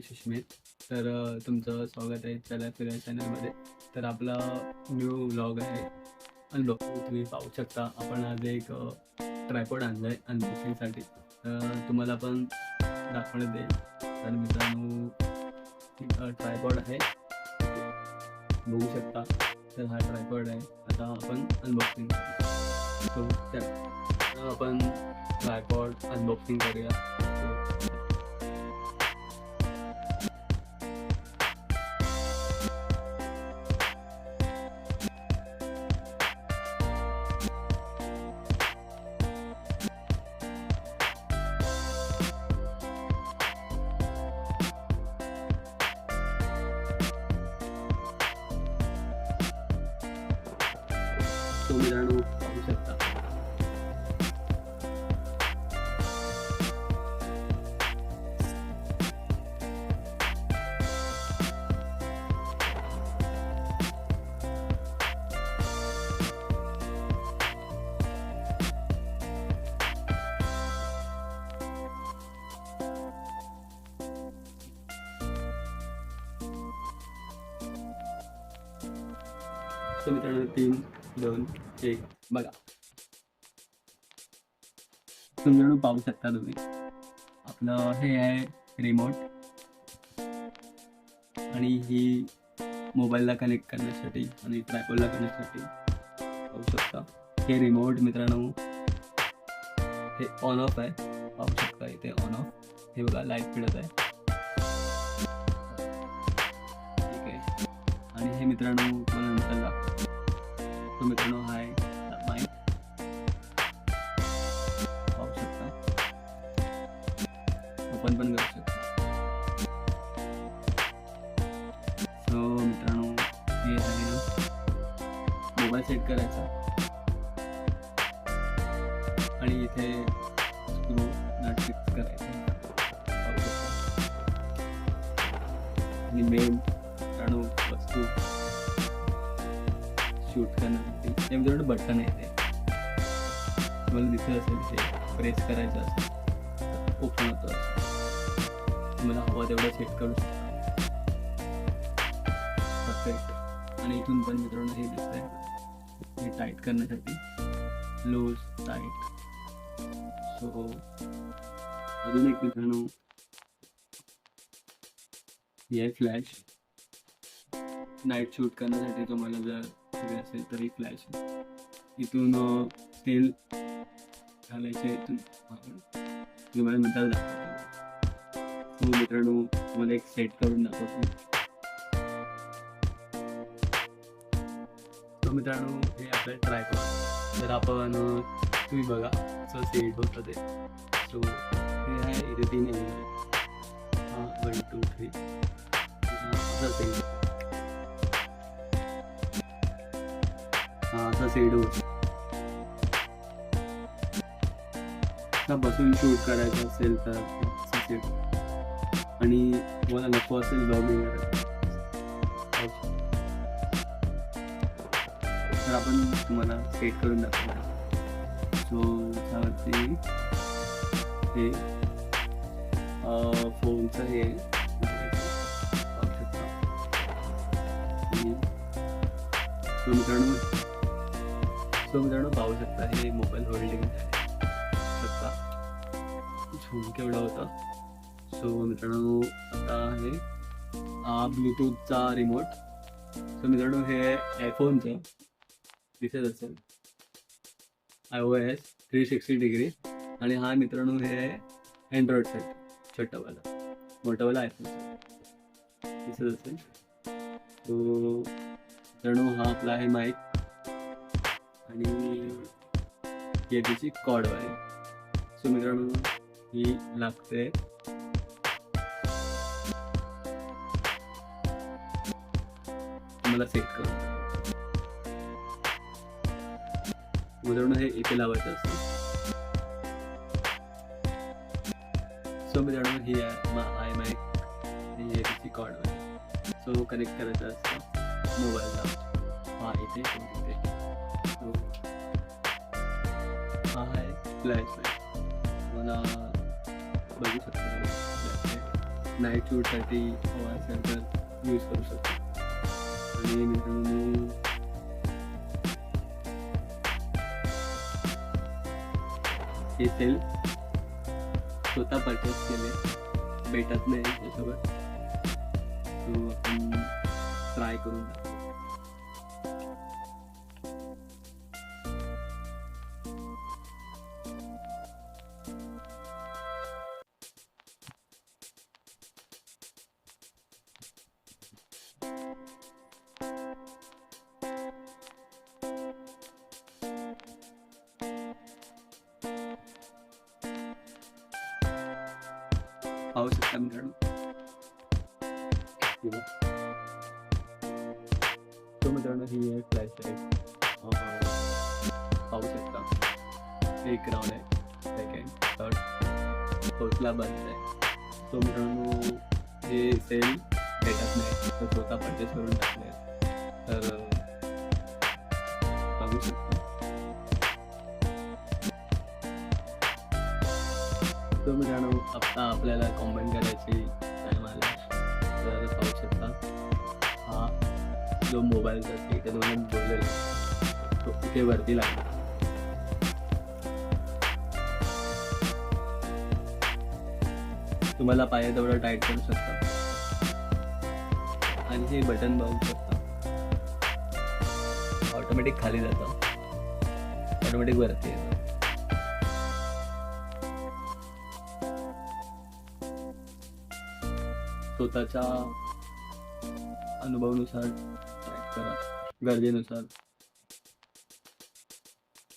मी स्मित तर तुमचं स्वागत आहे चला फिरा चॅनलमध्ये. तर आपला न्यू व्लॉग आहे अनबॉक्स. तुम्ही पाहू शकता. आपण आज एक ट्रायपॉड आणलं आहे अनबॉक्सिंगसाठी. तर तुम्हाला पण दाखवण्यात येईल तर मित्रांनो ट्रायपॉड आहे. बघू शकता. तर हा ट्रायपॉड आहे. आता आपण अनबॉक्सिंग करू. आपण ट्रायपॉड अनबॉक्सिंग करूया. So, तुम्ही जाणू पाहू शकता तर मित्रांनो तीन दोन एक. बघा. तुमच्याकडून पाहू शकता तुम्ही. आपलं हे आहे रिमोट आणि ही मोबाईलला कनेक्ट करण्यासाठी आणि ट्रायपॉलला करण्यासाठी पाहू शकता. हे रिमोट मित्रांनो. हे ऑन ऑफ आहे. पाहू शकता इथे ऑन ऑफ हे बघा लाइट फिरत आहे. ठीक आहे. आणि हे मित्रांनो तुम्हाला नंतर दाखवतो. तो मित्रांनो हाय माईक पाहू शकता. ओपन पण करू शकता. सो मित्रांनो हे आहे ना मोबाईल सेट करायचा. आणि इथे स्क्रू नट फिक्स करायचा. आणि मेन मित्रांनो वस्तू शूट करणार ते मित्रांनो बटन आहे ते. तुम्हाला दिसत असेल ते प्रेस करायचं असेल ओपन होतं असं तुम्हाला हवा तेवढं सेट करू शकता. परफेक्ट आणि इथून पण मित्रांनो हे दिसत आहे हे टाईट करण्यासाठी लूज टाईट सो अजून एक मित्रांनो. हे फ्लॅश नाईट शूट करण्यासाठी तुम्हाला जर हवे असेल तरी फ्लॅश इथून तेल घालायचे इथून. आपण तुम्हाला नंतर दाखवतो हो मित्रांनो तुम्हाला एक सेट करून दाखवतो. तो मित्रांनो हे आपलं ट्राय करू तर आपण तुम्ही बघा असं सेट होतं ते. सो हे आहे इथे तीन एंगल हां वन टू थ्री असं सेट असा सेड होतो. बसून शूट करायचं असेल तर सेट आणि मला नको असेल ब्लॉगिंग करायचं तर आपण तुम्हाला सेट करून दाखवणार. सो त्यावरती हे फोनचं हे. पाहू मित्रांनो दोन जण पाहू शकता हे मोबाईल होल्डिंग शकता झूम केवढा होता. सो मित्रांनो आता हे हा ब्लूटूथचा रिमोट सो मित्रांनो हे आयफोनचं दिसत असेल. I O S three sixty degree आणि हा मित्रांनो हे अँड्रॉइड सेट छोटावाला मोठावाला आयफोन दिसत असेल. सो मित्रांनो हा आपला आहे माईक आणि केबीची त्याची कॉड वाली. सो मित्रांनो ही लागते. मला सेट करून. मित्रांनो हे इथे लावायचं असतं. सो मित्रांनो ही आहे मा आय माईक ही कॉड सो कनेक्ट करायचं असतं. मोबाईलला हा इथे. आहे लाइट मला बघू शकतो. नाईट शूटसाठी हवा असेल तर यूज करू शकतो. आणि मित्रांनो हे सेल स्वतः परचेस केले. भेटत नाही त्याच्यावर तो आपण ट्राय करून पाहू शकता मित्रांनो. हे बघ. तो मित्रांनो ही आहे फ्लॅश लाइट पाहू शकता एक राऊंड आहे. सेकंड थर्ड फोर्थला बंद आहे. तो मित्रांनो हे सेल भेटत नाही. तर स्वतः परचेस करून टाकले तर तो मित्रांनो आत्ता आपल्याला कॉम्बाईन करायची टाईम आला तर पाहू शकता. हा जो मोबाईलचा स्टेटस म्हणून बोललेला तो इथे वरती लागला तुम्हाला पाहिजे तेवढं टाईट करू शकता. आणि हे बटन बघू शकता. ऑटोमॅटिक खाली जातं. ऑटोमॅटिक वरती येतं. स्वतःच्या अनुभवानुसार टाईप करा. गरजेनुसार.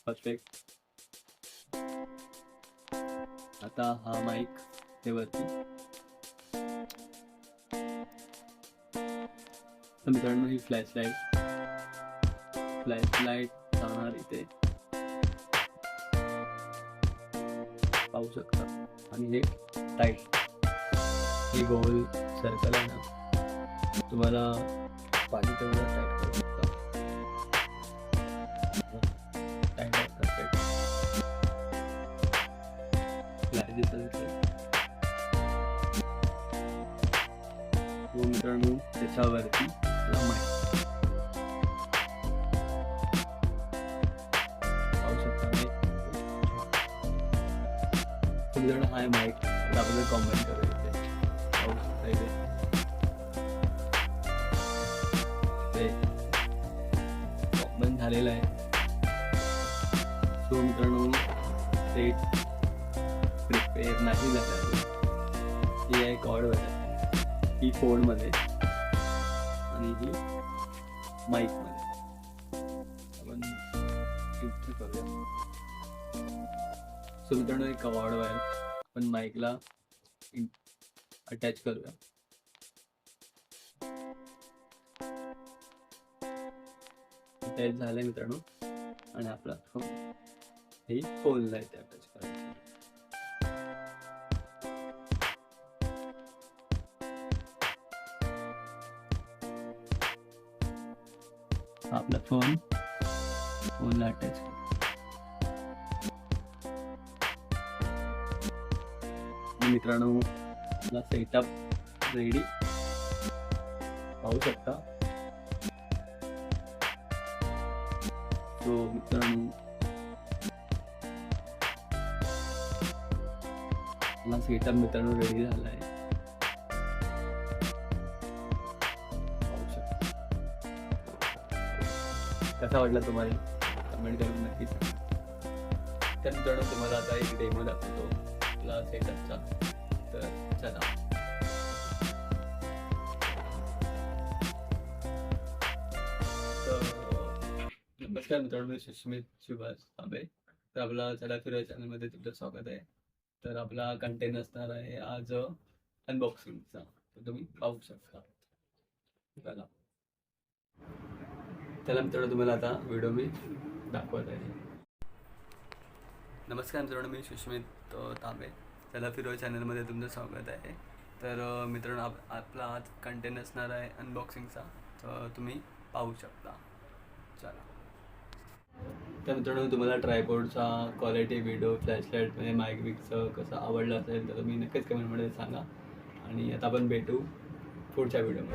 परफेक्ट आता हा माईक हे वरती. तर मित्रांनो ही फ्लॅश लाइट फ्लॅश लाइट जाणार इथे. पाहू शकता. आणि हे टाईट हे गोल सर्कल आहे ना. तुम्हाला पाणी तेवढं टाईट करू शकता. टाईट तो हो, मित्रांनो त्याच्यावरती आपला जण हाय माईक आपल्याला कॉमेंट करू इथे पाहू शकता इथे ते कॉमन झालेलं आहे सो प्रिपेअर नाही झालं ही आहे कॉर्डवर ही फोनमध्ये आणि ही माईकमध्ये आपण करूया. एक कॉर्ड वायर आपण माईकला अटॅच करूया. अटॅच झालंय मित्रांनो. आणि आपला फोन हे फोनला इथे अटॅच करायचं. आपला फोन फोनला अटॅच मित्रांनो आपला सेटअप रेडी पाहू शकता. तो मित्रांनो आपला सेटअप मित्रांनो रेडी झाला आहे. कसा वाटला तुम्हाला? कमेंट करून नक्कीच तर मित्रांनो तुम्हाला आता एक डेमो दाखवतो. आपला सेटअपचा तर चला नमस्कार मित्रांनो मी सुस्मित सुभाष तांबे तर आपला चला फिरा चॅनलमध्ये तुमचं स्वागत आहे तर आपला कंटेंट असणार आहे आज अनबॉक्सिंगचा तर तुम्ही पाहू शकता चला चला मित्रांनो तुम्हाला आता व्हिडिओ मी दाखवत आहे नमस्कार मित्रांनो मी सुष्मित तांबे. त्याला फिरो चॅनलमध्ये तुमचं स्वागत आहे. तर मित्रांनो आप आपला आज कंटेंट असणार आहे अनबॉक्सिंगचा तर तुम्ही पाहू शकता. चला. तर मित्रांनो तुम्हाला ट्रायपोर्डचा क्वालिटी व्हिडिओ फ्लॅशलाईट म्हणजे माईक विकचं कसं आवडलं असेल तर तुम्ही नक्कीच कमेंटमध्ये सांगा. आणि आता आपण भेटू पुढच्या व्हिडिओमध्ये